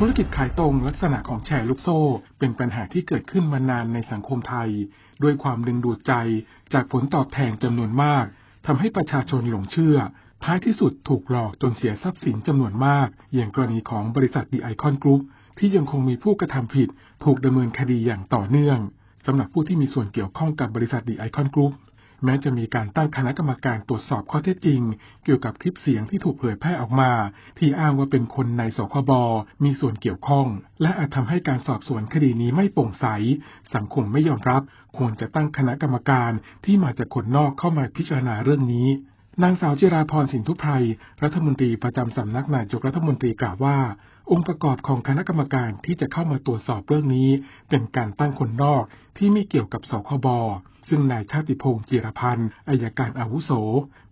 ธุรกิจขายตรงลักษณะของแชร์ลูกโซ่ เป็นปัญหาที่เกิดขึ้นมานานในสังคมไทย ด้วยความดึงดูดใจจากผลตอบแทนจำนวนมากทำให้ประชาชนหลงเชื่อ ท้ายที่สุดถูกหลอกจนเสียทรัพย์สินจำนวนมาก อย่างกรณีของบริษัทดีไอคอนกรุ๊ปที่ยังคงมีผู้กระทำผิด ถูกดำเนินคดีอย่างต่อเนื่องสำหรับผู้ที่มีส่วนเกี่ยวข้องกับบริษัทดีไอคอนกรุ๊ป แม้จะมีการตั้งคณะกรรมการตรวจสอบข้อเท็จจริง เกี่ยวกับคลิปเสียงที่ถูกเผยแพร่ออกมา ที่อ้างว่าเป็นคนในสคบมีส่วนเกี่ยวข้อง และอาจทำให้การสอบสวนคดีนี้ไม่โปร่งใส สังคมไม่ยอมรับ ควรจะตั้งคณะกรรมการที่มาจากคนนอกเข้ามาพิจารณาเรื่องนี้ นางสาวจิราพรสินทุไพรรัฐมนตรีประจำสำนักนายกรัฐมนตรีกล่าวว่า องค์ประกอบของคณะกรรมการที่จะเข้ามาตรวจสอบเรื่องนี้ เป็นการตั้งคนนอกที่ไม่เกี่ยวกับสคบซึ่งนายชาติพงศ์จิรพันธ์อายการอาวุโส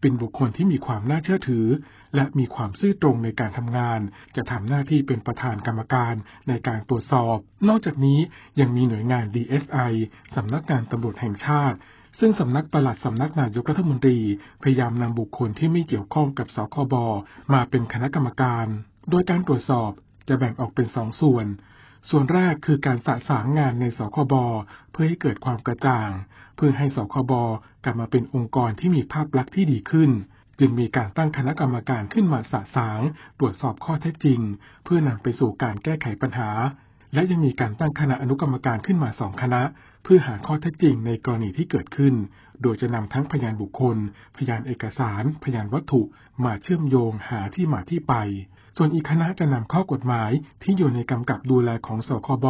เป็นบุคคลที่มีความน่าเชื่อถือ และมีความซื่อตรงในการทำงาน จะทำหน้าที่เป็นประธานกรรมการในการตรวจสอบ นอกจากนี้ยังมีหน่วยงาน DSI สำนักงานตำรวจแห่งชาติ ซึ่งสำนักปลัดสำนักนายกรัฐมนตรี พยายามนำบุคคลที่ไม่เกี่ยวข้องกับสคบมาเป็นคณะกรรมการ โดยการตรวจสอบจะแบ่งออกเป็นสองส่วน ส่วนแรกคือการสะสางงานในสคบเพื่อให้เกิดความกระจ่าง เพื่อให้สคบกลับมาเป็นองค์กรที่มีภาพลักษณ์ที่ดีขึ้น จึงมีการตั้งคณะกรรมการขึ้นมาสะสาง ตรวจสอบข้อเท็จจริง เพื่อนำไปสู่การแก้ไขปัญหาและยังมีการตั้งคณะอนุกรรมการขึ้นมาสองคณะ เพื่อหาข้อเท็จจริงในกรณีที่เกิดขึ้น โดยจะนำทั้งพยานบุคคล พยานเอกสาร พยานวัตถุ มาเชื่อมโยงหาที่มาที่ไป ส่วนอีกคณะจะนำข้อกฎหมายที่อยู่ในกำกับดูแลของสคบ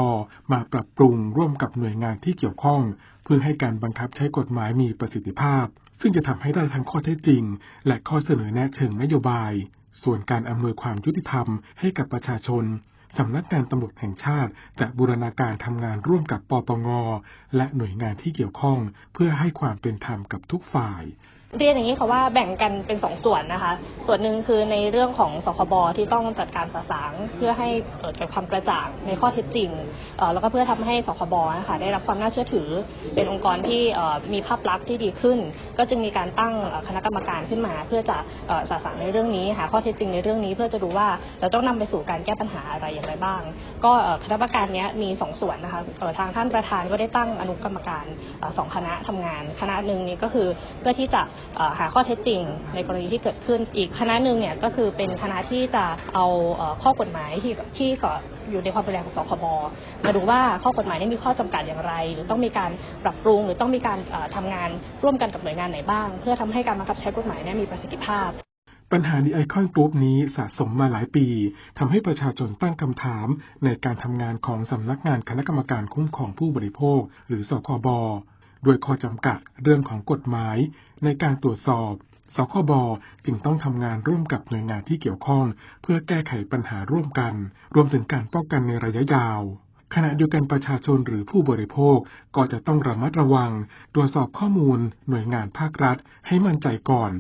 มาปรับปรุงร่วมกับหน่วยงานที่เกี่ยวข้อง เพื่อให้การบังคับใช้กฎหมายมีประสิทธิภาพ ซึ่งจะทำให้ได้ทั้งข้อเท็จจริง และข้อเสนอแนะเชิงนโยบาย ส่วนการอำนวยความยุติธรรมให้กับประชาชน สำนักงานตำรวจแห่งชาติจะบูรณาการทำงานร่วมกับปปง และหน่วยงานที่เกี่ยวข้อง เพื่อให้ความเป็นธรรมกับทุกฝ่าย เรียนอย่างนี้ค่ะว่าแบ่งกันเป็นสองส่วนนะคะ ส่วนหนึ่งคือในเรื่องของสคบที่ต้องจัดการสะสางเพื่อให้เกิดความกระจ่างในข้อเท็จจริงแล้วก็เพื่อทำให้สคบนะคะได้รับความน่าเชื่อถือ เป็นองค์กรที่มีภาพลักษณ์ที่ดีขึ้น ก็จึงมีการตั้งคณะกรรมการขึ้นมา เพื่อจะสะสางในเรื่องนี้หาข้อเท็จจริงในเรื่องนี้ เพื่อจะดูว่าจะต้องนำไปสู่การแก้ปัญหาอะไรอย่างไรบ้าง ก็คณะกรรมการนี้มีสองส่วนนะคะทางท่านประธานก็ได้ตั้งอนุกรรมการสองคณะทำงาน คณะหนึ่งนี้ก็คือเพื่อที่จะหาข้อเท็จจริงในกรณีที่เกิดขึ้น อีกคณะหนึ่งเนี่ยก็คือเป็นคณะที่จะเอาข้อกฎหมายที่ที่อยู่ในความดูแลของสคบมาดูว่าข้อกฎหมายนี้มีข้อจำกัดอย่างไร หรือต้องมีการปรับปรุง หรือต้องมีการเอ่อทำงานร่วมกันกับหน่วยงานไหนบ้าง เพื่อทำให้การบังคับใช้กฎหมายนี่ยมีประสิทธิภาพปัญหาดีไอคอนกรุ๊ปนี้สะสมมาหลายปีทำให้ประชาชนตั้งคำถามในการทำงานของสำนักงานคณะกรรมการคุ้มครองผู้บริโภค หรือสคบ ด้วยข้อจำกัดเรื่องของกฎหมายในการตรวจสอบสคบจึงต้องทำงานร่วมกับหน่วยงานที่เกี่ยวข้อง เพื่อแก้ไขปัญหาร่วมกัน รวมถึงการป้องกันในระยะยาว ขณะเดียวกันประชาชนหรือผู้บริโภคก็จะต้องระมัดระวัง ตรวจสอบข้อมูล หน่วยงานภาครัฐ ให้มั่นใจก่อน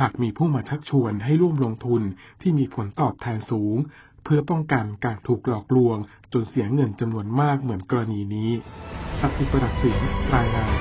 หากมีผู้มาชักชวนให้ร่วมลงทุนที่มีผลตอบแทนสูง เพื่อป้องกันการถูกหลอกลวง จนเสียเงินจำนวนมากเหมือนกรณีนี้ศักดิ์สิทธิ์ประดับเสียงรายงาน